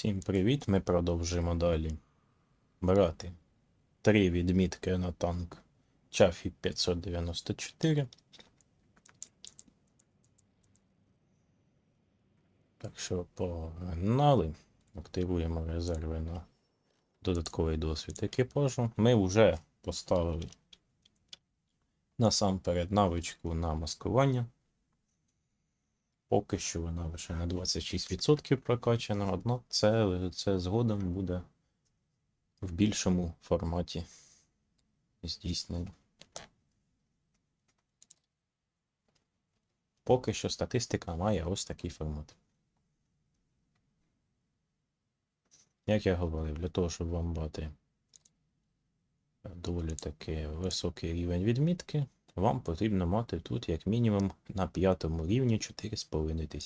Всім привіт! Ми продовжуємо далі брати три відмітки на танк Чафі 594. Так що погнали. Активуємо резерви на додатковий досвід екіпажу. Ми вже поставили насамперед навичку на маскування. Поки що вона лише на 26% прокачана, однак це, це згодом буде в більшому форматі здійснено. Поки що статистика має ось такий формат. Як я говорив, для того, щоб вам мати доволі таки високий рівень відмітки, вам потрібно мати тут як мінімум на п'ятому рівні 4,5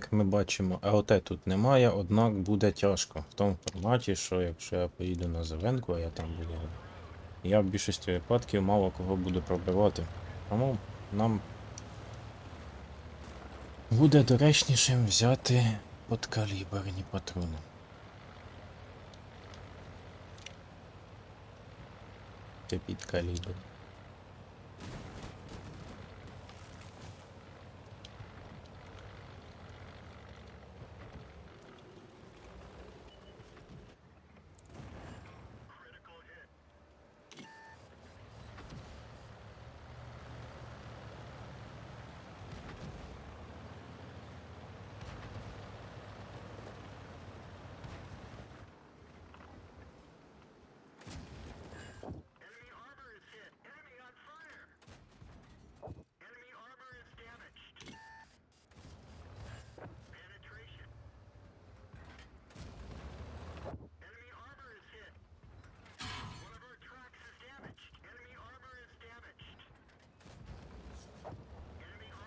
Як ми бачимо, АОТ тут немає, однак буде тяжко. В тому форматі, що якщо я поїду на Зеленку, а я там буду, я в більшості випадків мало кого буду пробивати. Тому нам буде доречнішим взяти подкаліберні патрони. Це підкалібер.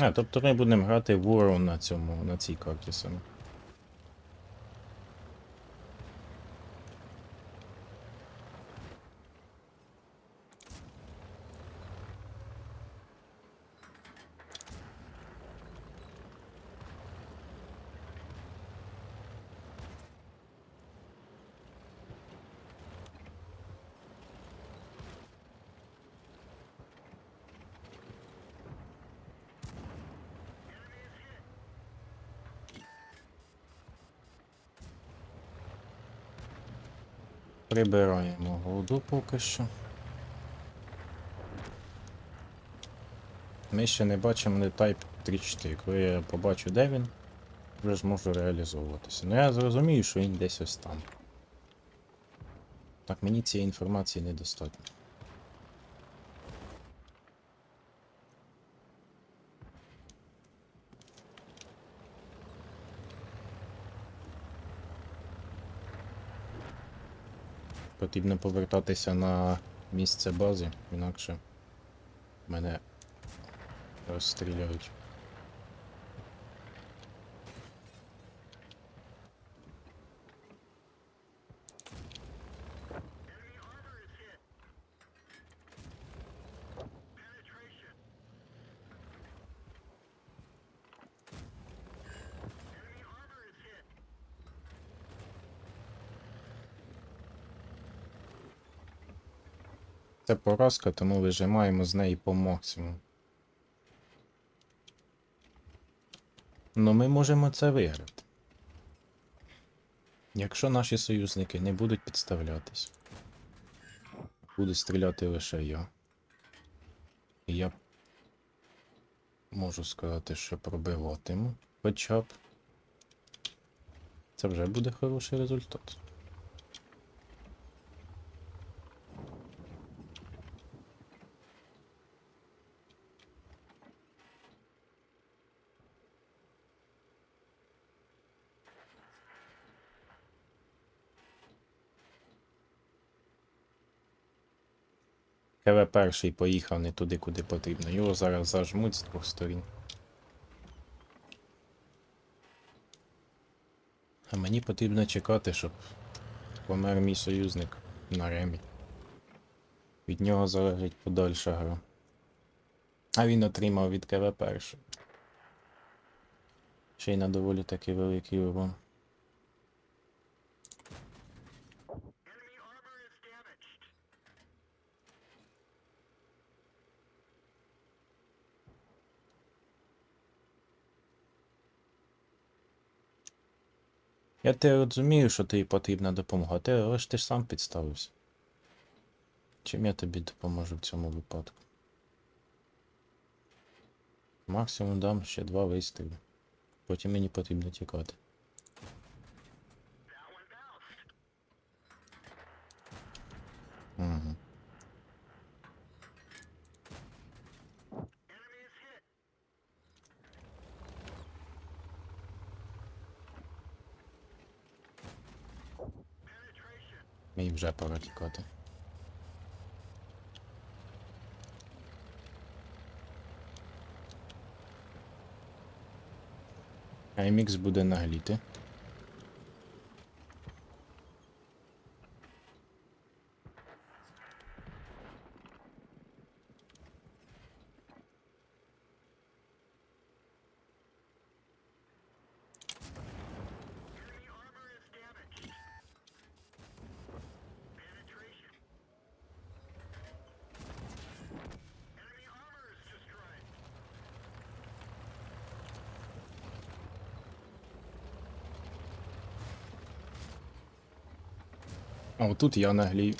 А, тобто ми будемо грати в на цьому, на цій карті саме. Прибираємо голоду поки що. Ми ще не бачимо не Type 34. Коли я побачу, де він, вже зможу реалізовуватися. Ну я зрозумію, що він десь ось там. Так, мені цієї інформації недостатньо. Потрібно повертатися на місце бази, інакше мене розстріляють. Це поразка, тому вижимаємо з неї по максимуму. Ну ми можемо це виграти. Якщо наші союзники не будуть підставлятись, буде стріляти лише я. І я можу сказати, що пробиватиму хоча б. Це вже буде хороший результат. КВ перший поїхав не туди, куди потрібно. Його зараз зажмуть з двох сторін. А мені потрібно чекати, щоб помер мій союзник на ремі. Від нього залежить подальша гра. А він отримав від КВ перший. Ще й на доволі таки великий урон. Я те розумію, що тобі потрібна допомога, ти, але ти ж сам підставився. Чим я тобі допоможу в цьому випадку? Максимум дам ще два вистріли. Потім мені потрібно тікати. Мені вже пора тікати. Аймікс буде нагліти. А отут я наглію.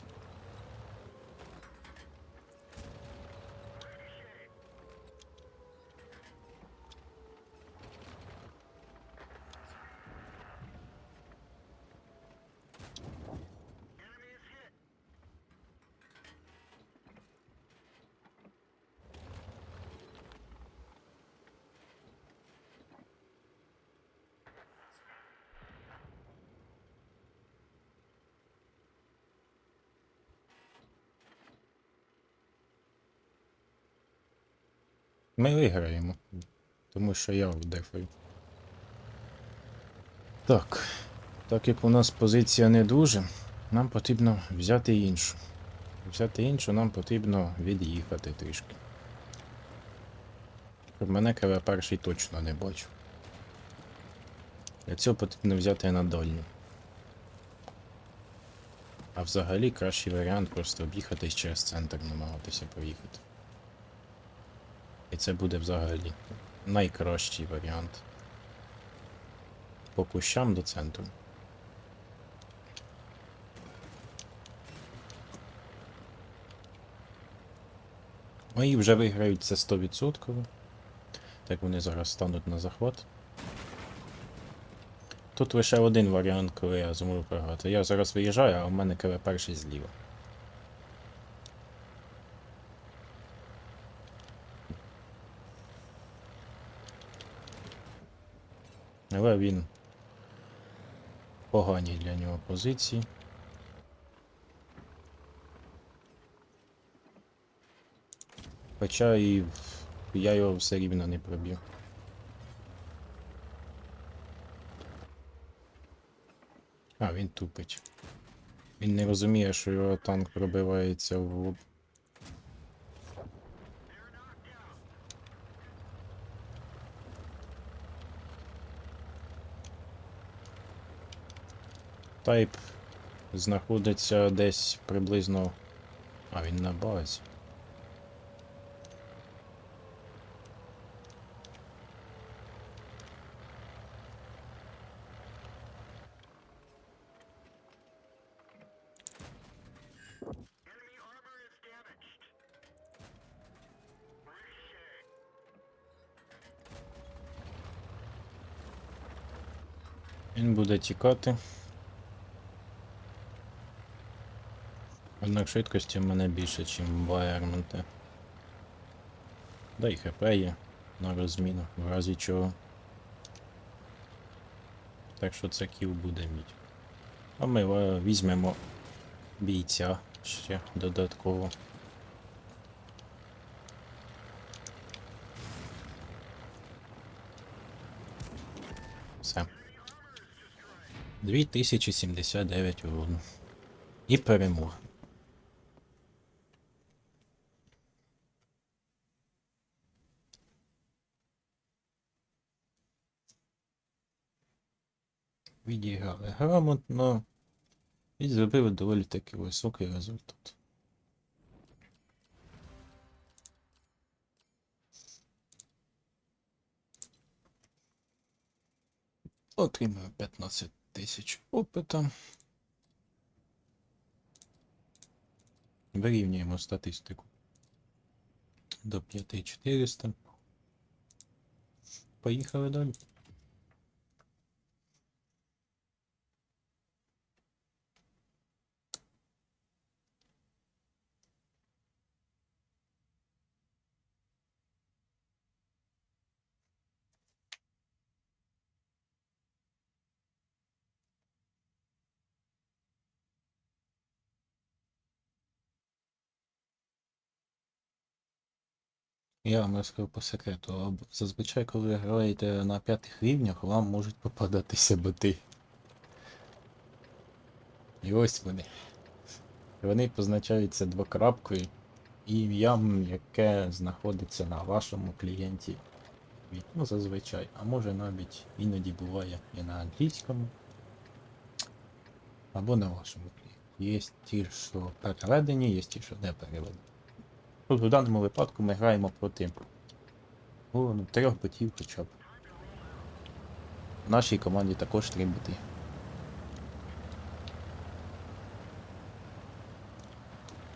Ми виграємо. Тому що я вдефаю. Так. Так як у нас позиція не дуже, нам потрібно взяти іншу. Взяти іншу нам потрібно від'їхати трішки. Щоб мене КВ перший точно не бачив. Для цього потрібно взяти на дальню. А взагалі кращий варіант просто об'їхатись через центр, намагатися проїхати. І це буде взагалі найкращий варіант. По кущам до центру. Мої вже виграють це 100%. Так вони зараз стануть на захват. Тут лише один варіант, коли я зможу програти. Я зараз виїжджаю, а у мене КВ перший зліва. Але він погані для нього позиції. Хоча і я його все рівно не проб'ю. А, він тупить. Він не розуміє, що його танк пробивається в Тайп знаходиться десь приблизно. А, він на базі. Він буде тікати. Однак швидкості в мене більше, ніж вайерменти. Да і хп є на розміну, в разі чого. Так що це кіл буде мідь. А ми е, візьмемо бійця ще додатково. Все. 2079 урону. І перемога. Відіграли грамотно і зробили доволі таки високий результат. Отримую 15 тисяч опита. Вирівнюємо статистику до 5400. Поїхали далі. Я вам розкажу по секрету. Зазвичай, коли граєте на п'ятих рівнях, вам можуть попадатися боти. І ось вони. Вони позначаються двокрапкою і ім'ям, яке знаходиться на вашому клієнті. Ну, зазвичай. А може навіть іноді буває і на англійському. Або на вашому клієнті. Є ті, що переведені, є ті, що не переведені. Тут в даному випадку ми граємо проти о, ну, трьох ботів хоча б. В нашій команді також три боти.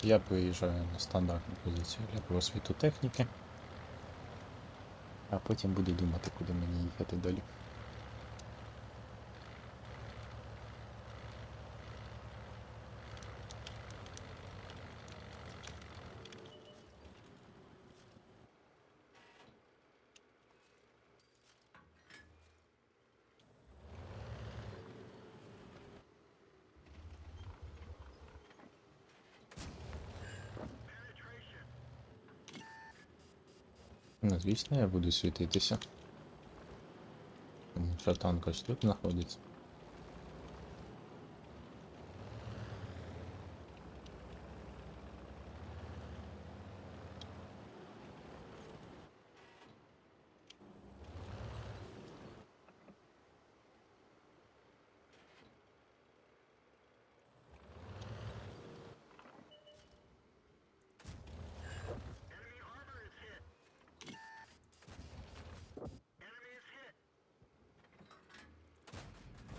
Я приїжджаю на стандартну позицію для просвіту техніки. А потім буду думати, куди мені їхати далі. Звісно, я буду світитися. Тому що танк ось тут знаходиться.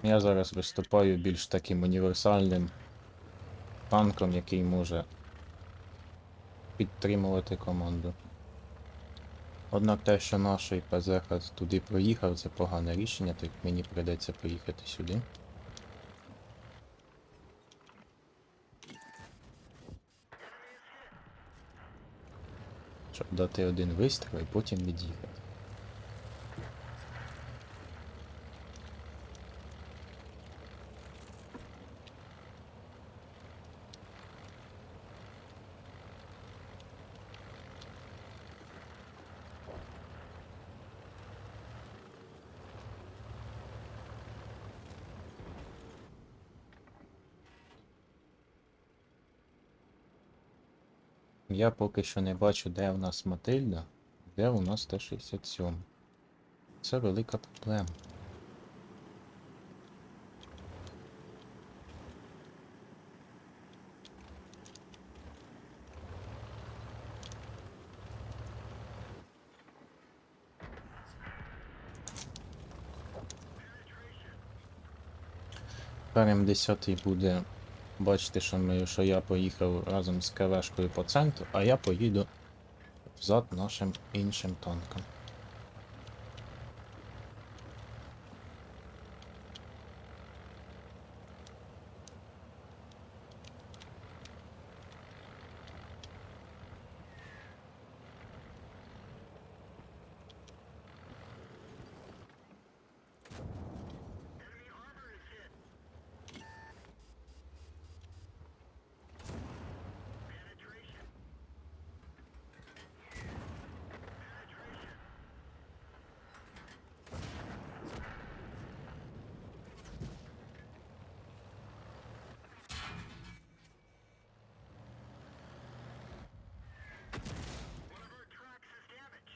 Я зараз виступаю більш таким універсальним танком, який може підтримувати команду. Однак те, що наш ПЗХ туди проїхав, це погане рішення, так мені прийдеться поїхати сюди. Щоб дати один вистріл і потім від'їхати. Я поки що не бачу, де у нас Матильда, де у нас Т-67. Це велика проблема. ПРМ-10 буде бачити, що, ми, що я поїхав разом з КВшкою по центру, а я поїду взад нашим іншим танком.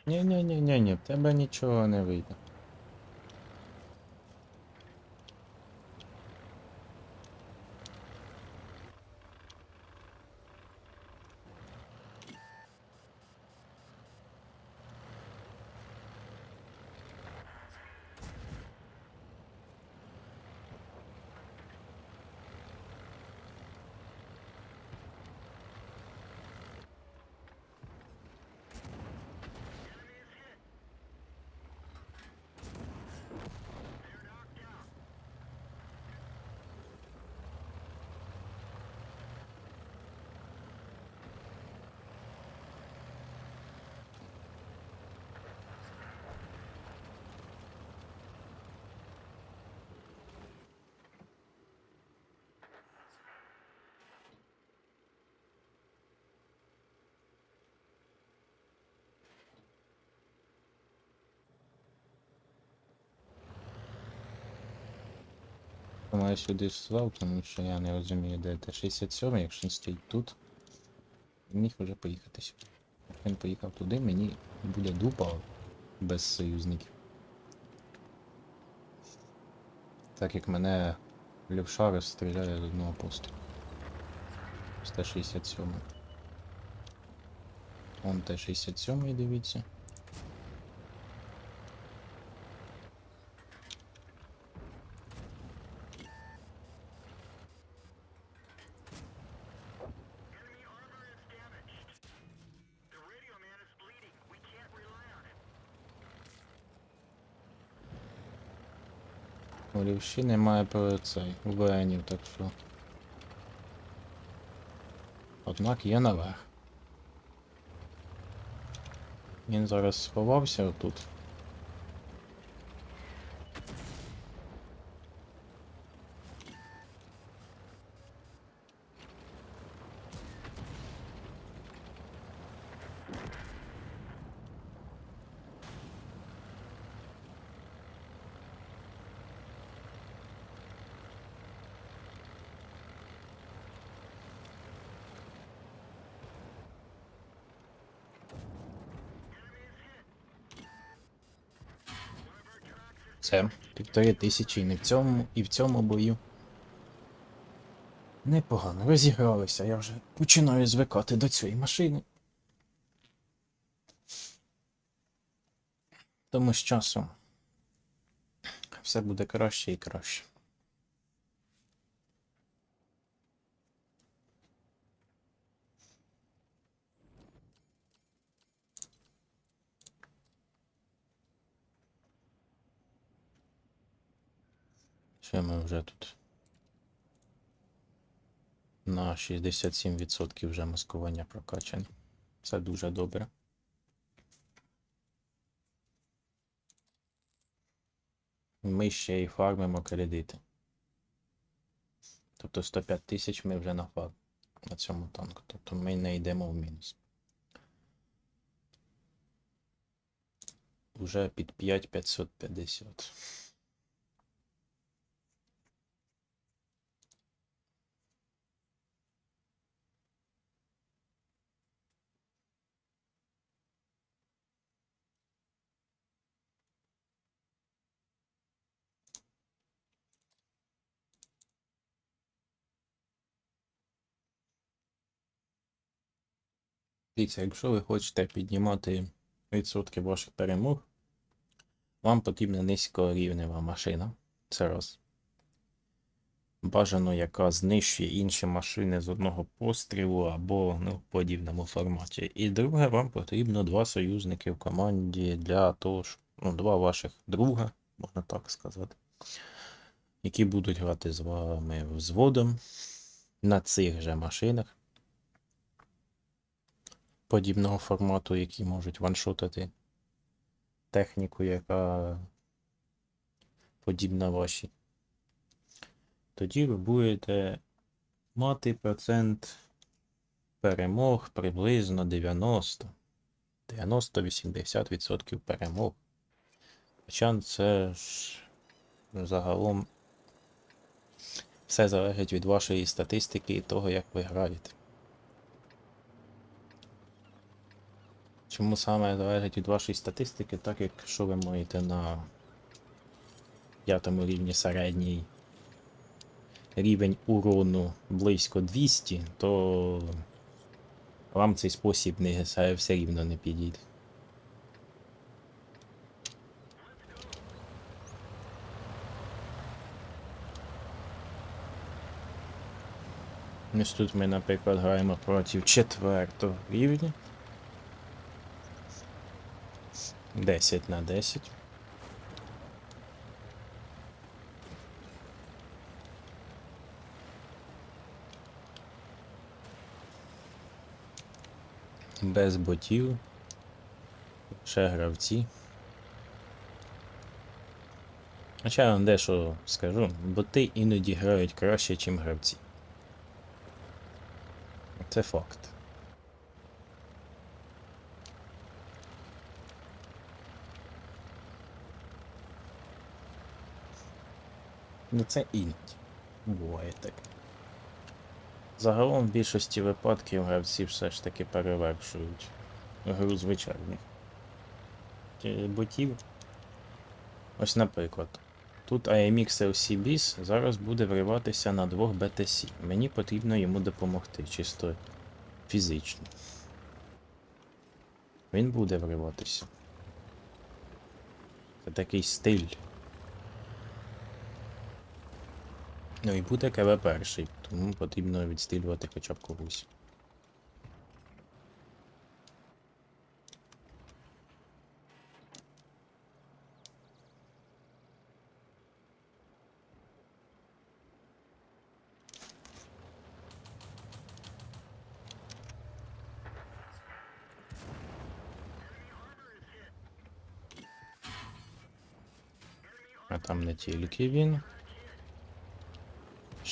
Ні-ні-ні-ні, в тебе нічого не вийде. Я сюди слав, тому що я не розумію, де Т-67, якщо він стоїть тут. Він міг вже поїхати сюди. Як він поїхав туди, мені буде дупа без союзників. Так як мене левша розстріляє з одного посту. З Т-67. Он Т-67, дивіться. У лівші немає цей ВНів, так що. Однак є наверх. Він зараз сховався отут. Це півтори тисячі і не в цьому, і в цьому бою. Непогано, розігралися, я вже починаю звикати до цієї машини. Тому з часом все буде краще і краще. Ще ми вже тут на 67% вже маскування прокачані. Це дуже добре. Ми ще й фармимо кредити. Тобто 105 тисяч ми вже нафарм на цьому танку. Тобто ми не йдемо в мінус. Уже під 5550. Дивіться, якщо ви хочете піднімати відсотки ваших перемог, вам потрібна низькорівнева машина. Це раз. Бажано, яка знищує інші машини з одного пострілу або ну, в подібному форматі. І друге, вам потрібно два союзники в команді для того, щоб ну, два ваших друга, можна так сказати, які будуть грати з вами взводом на цих же машинах подібного формату, які можуть ваншотати техніку, яка подібна вашій. Тоді ви будете мати процент перемог приблизно 90. 90-80% перемог. Хоча це ж загалом все залежить від вашої статистики і того, як ви граєте. Чому саме залежить від вашої статистики, так як якщо ви маєте на п'ятому рівні середній рівень урону близько 200, то вам цей спосіб не все рівно не підійде. Ось тут ми, наприклад, граємо проти четвертого рівня. 10 на 10. Без ботів. Ще гравці. Хоча я вам дещо скажу, боти іноді грають краще, ніж гравці. Це факт. Ну це іноді. Буває так. Загалом в більшості випадків гравці все ж таки перевершують гру звичайних ботів. Ось, наприклад, тут AMX LC BIS зараз буде вриватися на двох BTC. Мені потрібно йому допомогти, чисто фізично. Він буде вриватися. Це такий стиль. Ну і буде КВ перший, тому потрібно відстрілювати хоча б когось. А там не тільки він.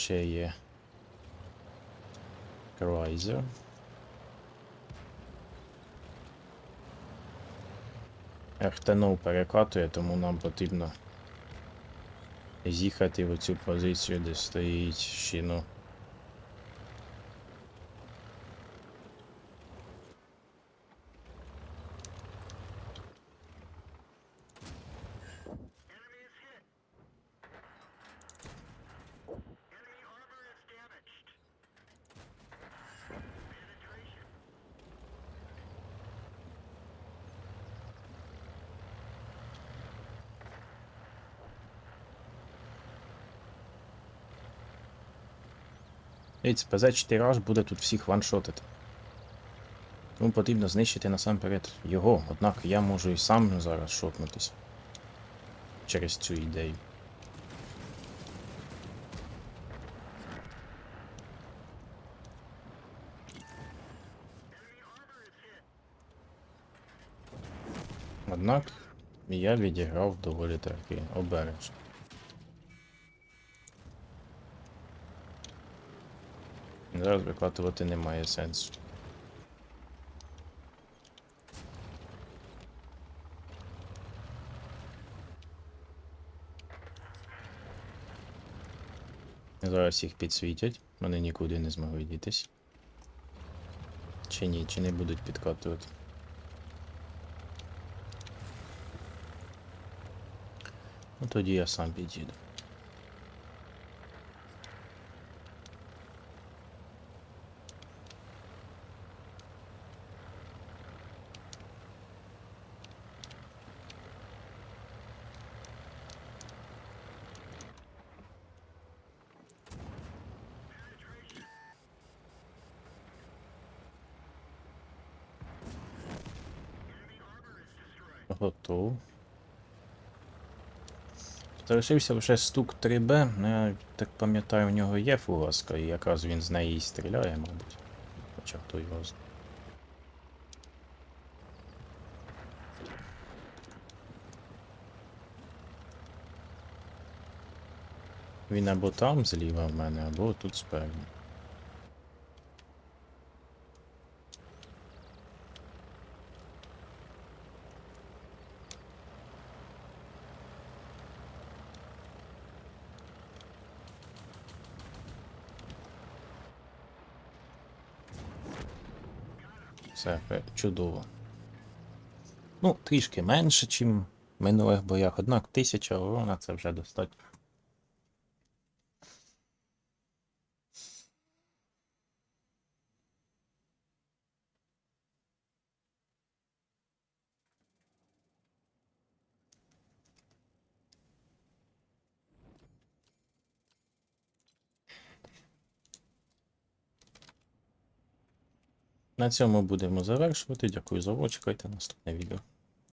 Ще є. Крайзер. Ехтенов перекатує, тому нам потрібно з'їхати в цю позицію, де стоїть щіно. ХПЗ-4H буде тут всіх ваншотити. Тому потрібно знищити насамперед його, однак я можу і сам зараз шотнутись через цю ідею. Однак я відіграв доволі таки обережно. Зараз викатувати немає сенсу. Зараз їх підсвітять, вони нікуди не змогли дітись. Чи ні, чи не будуть підкатувати. Ну тоді я сам під'їду. Готов. Залишився вже стук 3Б, ну я так пам'ятаю, у нього є фугаска, і якраз він з неї стріляє, мабуть. Хоча хто його знає. Він або там зліва в мене, або тут спереду. все чудово. Ну, трішки менше, ніж в минулих боях, однак 1000 урона це вже достатньо. На цьому будемо завершувати. Дякую за увагу. Чекайте наступне відео.